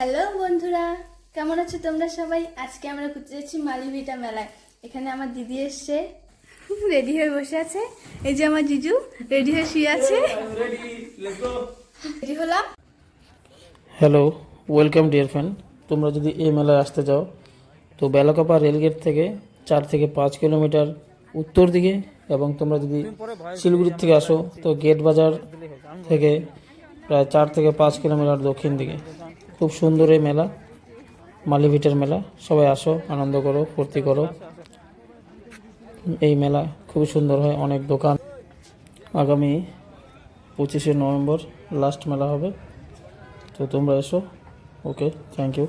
Hello বন্ধুরা কেমন আছো তোমরা সবাই? আজকে আমরা ঘুরতে যাচ্ছি মালিভিটা মেলায়। এখানে আমার দিদি এসছে। রেডি হয়ে বসে আছে। এই যে আমার জিজু রেডি হয়ে শুয়ে আছে। রেডি হলাম। হ্যালো ওয়েলকাম ডিয়ার ফ্রেন্ড তোমরা যদি এই মেলায় আসতে চাও তো বেলাকাপা রেলগেট থেকে চার থেকে পাঁচ কিলোমিটার উত্তর দিকে এবং তোমরা যদি শিলিগুড়ির থেকে আসো তো গেট বাজার থেকে প্রায় চার থেকে পাঁচ কিলোমিটার দক্ষিণ দিকে। খুব সুন্দর এই মেলা। মালিভিটার মেলা। সবাই আসো, আনন্দ করো, ফুর্তি করো। এই মেলা খুব সুন্দর হয়, অনেক দোকান। আগামী পঁচিশে নভেম্বর লাস্ট মেলা হবে। তো তোমরা এসো। Okay, thank you.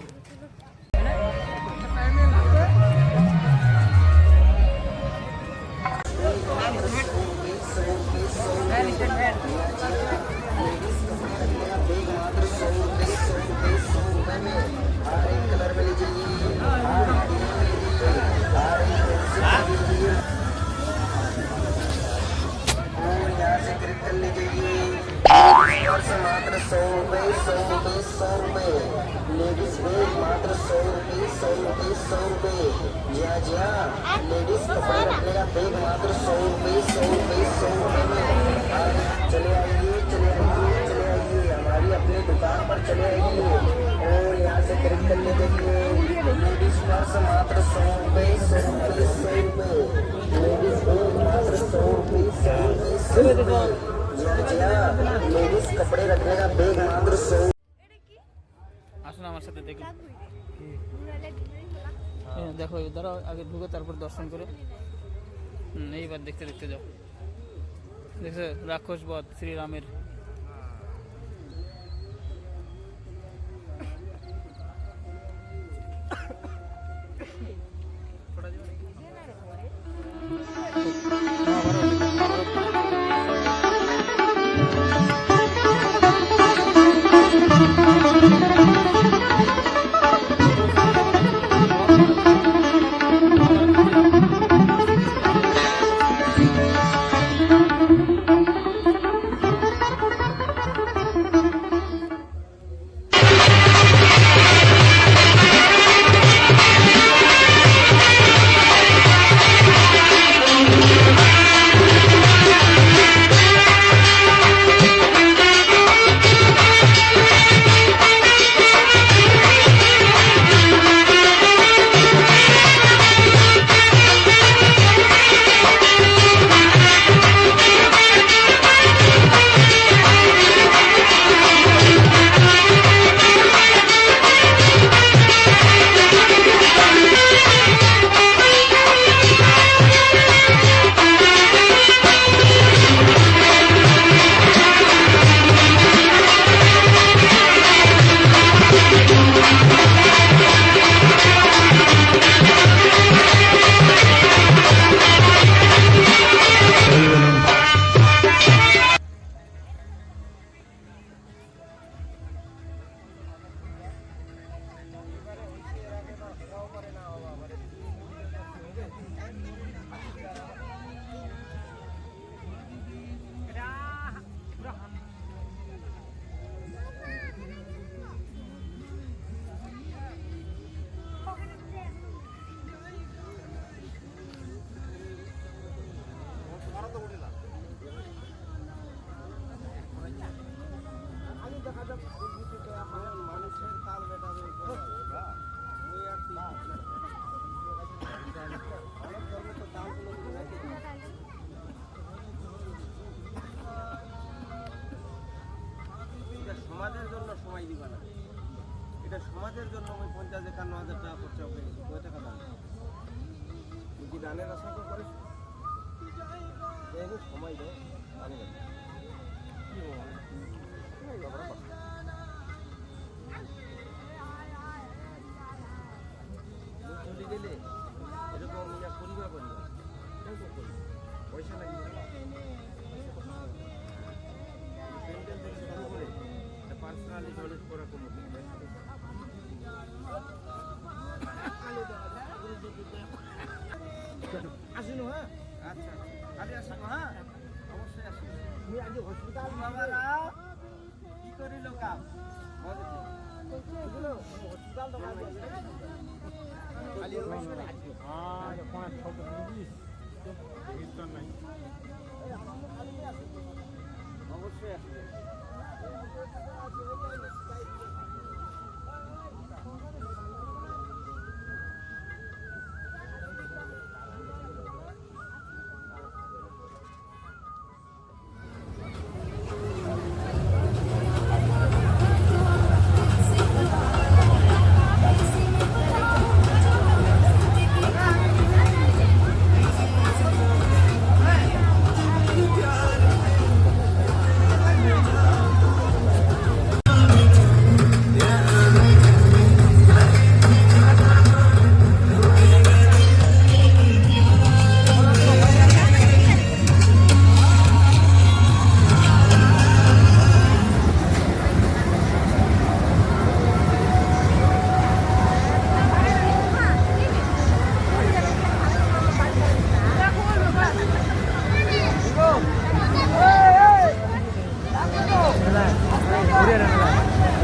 मात्र सौ रुपए सौ रुपए सौ रुपए लेडीज़ बैग मात्र सौ रुपए सौ रुपए सौ रुपए जी हाँ जी हाँ लेडीज़ कपड़े रखने का बैग मात्र सौ रुपए सौ रुपए सौ रुपए में हाँ, चले आइए चले आइए चले आइए। हमारी अपनी दुकान पर चले आइए। और यहाँ से खरीद कर ले जाइए। लेडीज़ पर्स मात्र सौ रुपए सौ रुपए सौ रुपए लेडीज़ बैग मात्र सौ रुपए सौ रुपए सौ लेडीज़ का बैग मात्र सौ আসুন আমার সাথে দেখুন হ্যাঁ, দেখো দাঁড়াও আগে ঢুকে তারপর দর্শন করে। এইবার দেখতে দেখতে যাও। দেখছ রাক্ষস বধ শ্রীরামের। এটা সমাজের জন্য ওই পঞ্চাশ একান্ন হাজার টাকা খরচা হবে। কয় টাকা দাম? তুই কি দানের আশা করিস সময় দেয় আমি। কি আসুন হ্যাঁ? আচ্ছা কালি আসুন হ্যাঁ? অবশ্যই আসুন তুমি আজ হসপিটাল বাবারা কি করিল কাম? অবশ্যই আসবে।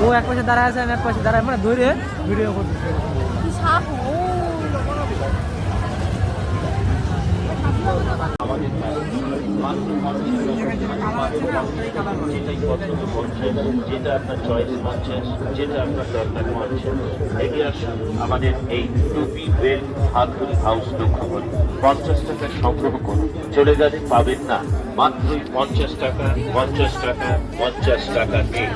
ও এক পাশে দাঁড়ায় আছে আমি এক পাশে দাঁড়ায় মানে ধরে ভিডিও করতেছি। যেটাই পছন্দ যেটা আপনার চয়েস পাচ্ছেন যেটা আপনার দরকার পাচ্ছেন এগিয়ে আসুন আমাদের এই টুপি বেল্ট হাতগুলি হাউস লক্ষ্য পঞ্চাশ টাকা সংগ্রহ করুন চলে গেলে পাবেন না মাত্রই পঞ্চাশ টাকা পঞ্চাশ টাকা পঞ্চাশ টাকা দিন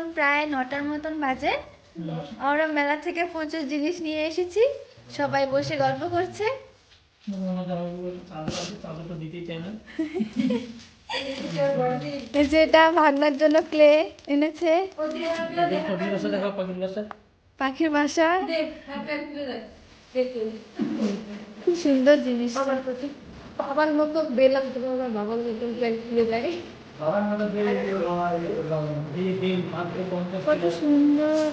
এখন প্রায় নটার মতন বাজে। আমরা মেলা থেকে প্রচুর জিনিস নিয়ে এসেছি। সবাই বসে গল্প করছে। দিতেই চাই না এই যে এটা ভাগনার জন্য ক্লে এনেছে। পাখির বাসা। খুব সুন্দর জিনিস বাবার মতো বেলাম তোমার বাবার মতো মতো কত সুন্দর।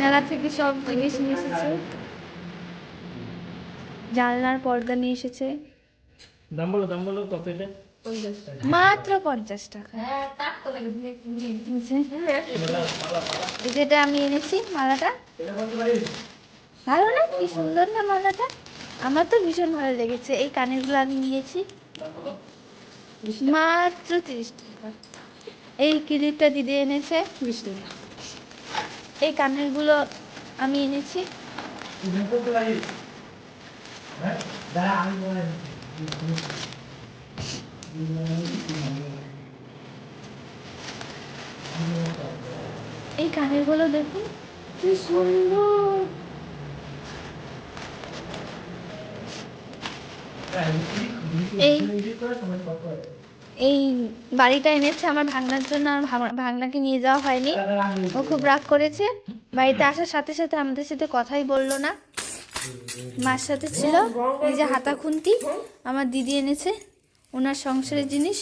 মেলা থেকে সব জিনিস নিয়ে এসেছে। জানলার পর্দা নিয়ে এসেছে। দাম বলো দাম বলো কত এটা? মাত্র পঞ্চাশ টাকা। এই যেটা আমি এনেছি মালাটা। ভালো না? কি সুন্দর না মালাটা? আমার তো ভীষণ ভালো লেগেছে। এই কানেরগুলো আমি নিয়েছি। মাত্র তিরিশ টাকা। এই ক্লিপটা দিদি এনেছে। বিশ টাকা। এই কানেরগুলো আমি এনেছি। এই কানেরগুলো দেখুন। কি সুন্দর। এই এই বাড়িটা এনেছে আমার ভাগনার জন্য আর ভাঙনাকে ভাগনাকে নিয়ে যাওয়া হয়নি। ও খুব রাগ করেছে। বাড়িতে আসার সাথে সাথে আমাদের সাথে কথাই বলল না। মার সাথে ছিল এই যে হাতা খুন্তি আমার দিদি এনেছে ওনার সংসারের জিনিস।